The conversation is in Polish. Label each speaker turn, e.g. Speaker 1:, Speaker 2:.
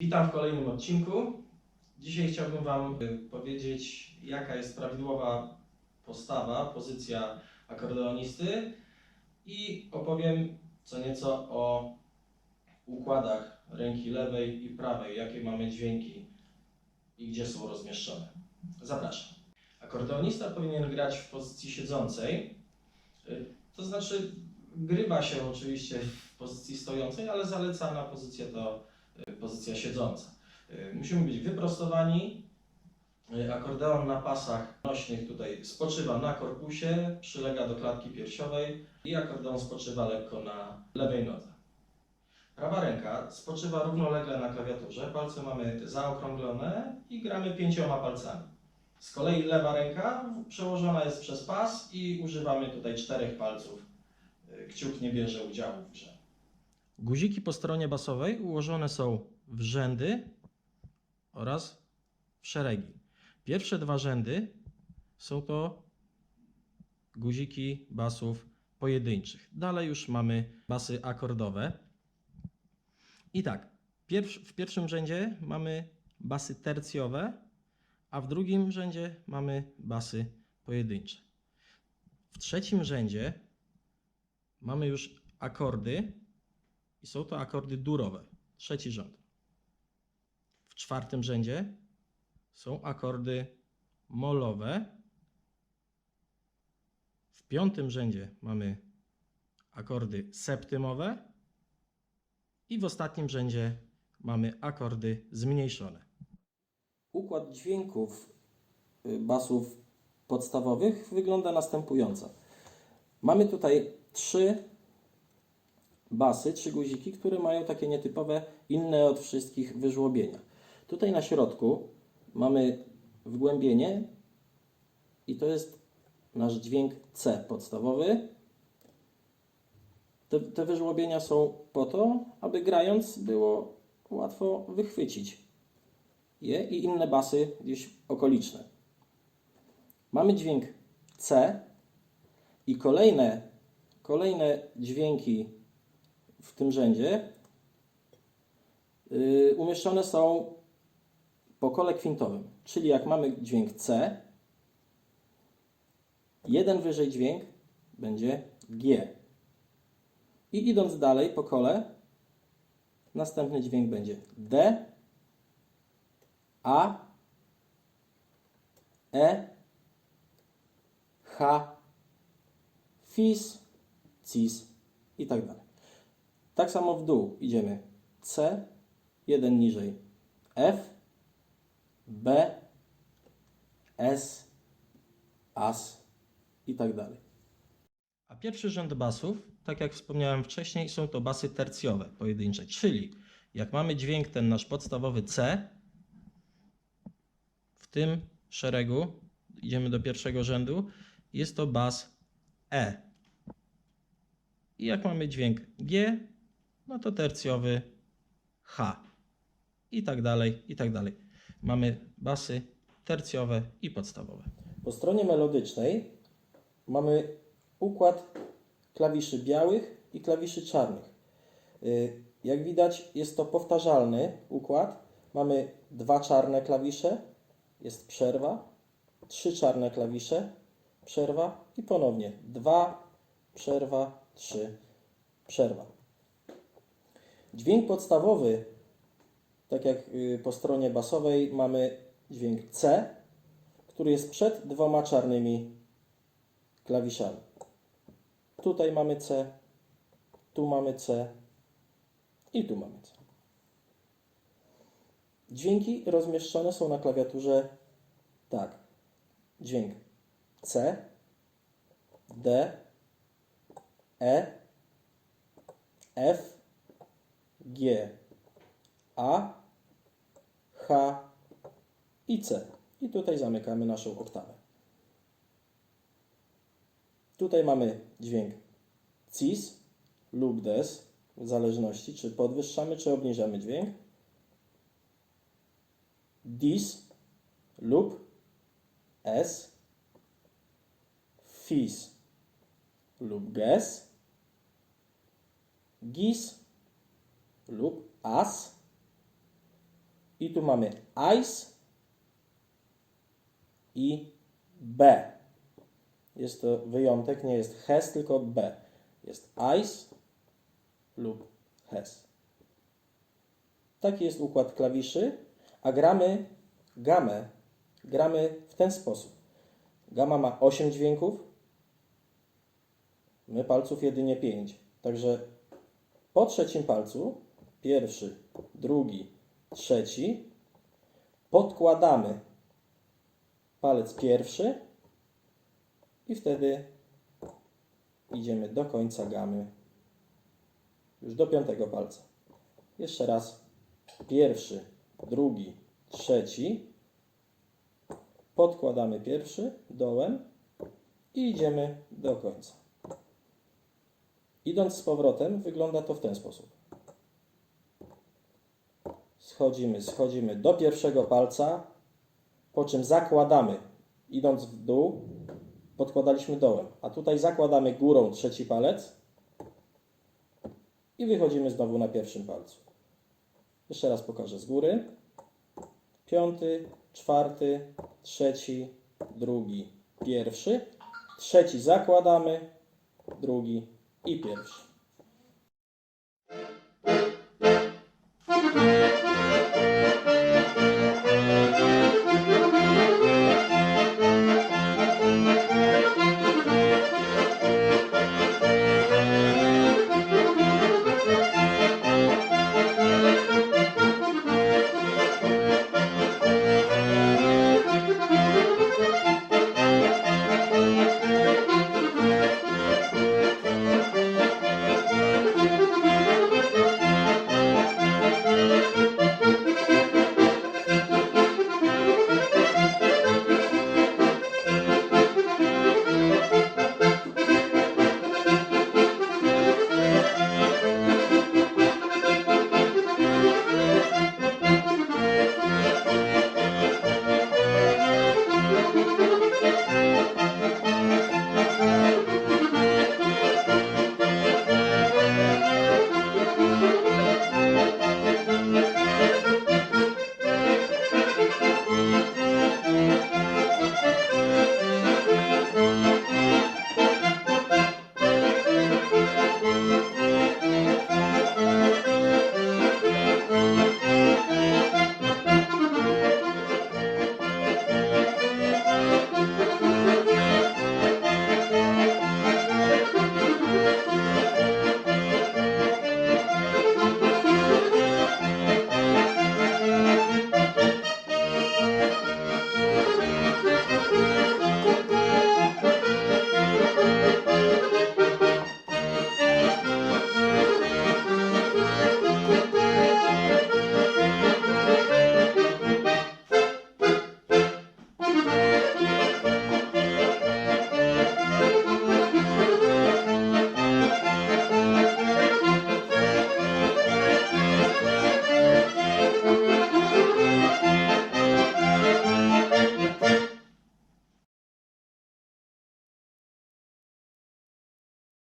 Speaker 1: Witam w kolejnym odcinku. Dzisiaj chciałbym Wam y, powiedzieć, jaka jest prawidłowa postawa, pozycja akordeonisty i opowiem co nieco o układach ręki lewej i prawej, jakie mamy dźwięki i gdzie są rozmieszczone. Zapraszam. Akordeonista powinien grać w pozycji siedzącej, y, to znaczy grywa się oczywiście w pozycji stojącej, ale zalecana pozycja to pozycja siedząca. Y, Musimy być wyprostowani. Y, Akordeon na pasach nośnych tutaj spoczywa na korpusie, przylega do klatki piersiowej i akordeon spoczywa lekko na lewej nodze. Prawa ręka spoczywa równolegle na klawiaturze, palce mamy zaokrąglone i gramy pięcioma palcami. Z kolei lewa ręka przełożona jest przez pas i używamy tutaj czterech palców. Y, Kciuk nie bierze udziału w grze. Guziki po stronie basowej ułożone są w rzędy oraz w szeregi. Pierwsze dwa rzędy są to guziki basów pojedynczych. Dalej już mamy basy akordowe. I tak, w pierwszym rzędzie mamy basy tercjowe, a w drugim rzędzie mamy basy pojedyncze. W trzecim rzędzie mamy już akordy i są to akordy durowe. Trzeci rząd. W czwartym rzędzie są akordy molowe. W piątym rzędzie mamy akordy septymowe. I w ostatnim rzędzie mamy akordy zmniejszone. Układ dźwięków y, basów podstawowych wygląda następująco. Mamy tutaj trzy basy, trzy guziki, które mają takie nietypowe, inne od wszystkich wyżłobienia. Tutaj na środku mamy wgłębienie i to jest nasz dźwięk C podstawowy. Te, te wyżłobienia są po to, aby grając było łatwo wychwycić je i inne basy gdzieś okoliczne. Mamy dźwięk C i kolejne, kolejne dźwięki w tym rzędzie yy, umieszczone są po kole kwintowym. Czyli jak mamy dźwięk C, jeden wyżej dźwięk będzie G. I idąc dalej po kole, następny dźwięk będzie D, A, E, H, Fis, Cis i tak dalej. Tak samo w dół idziemy C, jeden niżej F, B, S, As i tak dalej. A pierwszy rzęd basów, tak jak wspomniałem wcześniej, są to basy tercjowe, pojedyncze, czyli jak mamy dźwięk ten nasz podstawowy C, w tym szeregu, idziemy do pierwszego rzędu, jest to bas E. I jak mamy dźwięk G, no to tercjowy H. I tak dalej, i tak dalej. Mamy basy tercjowe i podstawowe. Po stronie melodycznej mamy układ klawiszy białych i klawiszy czarnych. Y, Jak widać, jest to powtarzalny układ. Mamy dwa czarne klawisze, jest przerwa, trzy czarne klawisze, przerwa i ponownie dwa, przerwa, trzy, przerwa. Dźwięk podstawowy, tak jak y, po stronie basowej, mamy dźwięk C, który jest przed dwoma czarnymi klawiszami. Tutaj mamy C, tu mamy C i tu mamy C. Dźwięki rozmieszczone są na klawiaturze tak. Dźwięk C, D, E, F, G, A, H i C. I tutaj zamykamy naszą oktawę. Tutaj mamy dźwięk cis lub des, w zależności czy podwyższamy, czy obniżamy dźwięk. Dis lub S, fis lub ges, gis lub as,
Speaker 2: I tu mamy ice i B. Jest to wyjątek, nie jest has, tylko B. Jest ice lub has. Taki jest układ klawiszy, a gramy gamę. Gramy w ten sposób. Gama ma 8 dźwięków, my palców jedynie 5. Także po trzecim palcu, pierwszy, drugi, trzeci, podkładamy palec pierwszy i wtedy idziemy do końca gamy, już do piątego palca. Jeszcze raz, pierwszy, drugi, trzeci, podkładamy pierwszy dołem i idziemy do końca. Idąc z powrotem, wygląda to w ten sposób. Schodzimy, schodzimy do pierwszego palca, po czym zakładamy, idąc w dół, podkładaliśmy dołem, a tutaj zakładamy górą trzeci palec i wychodzimy znowu na pierwszym palcu. Jeszcze raz pokażę z góry. Piąty, czwarty, trzeci, drugi, pierwszy. Trzeci zakładamy, drugi i pierwszy.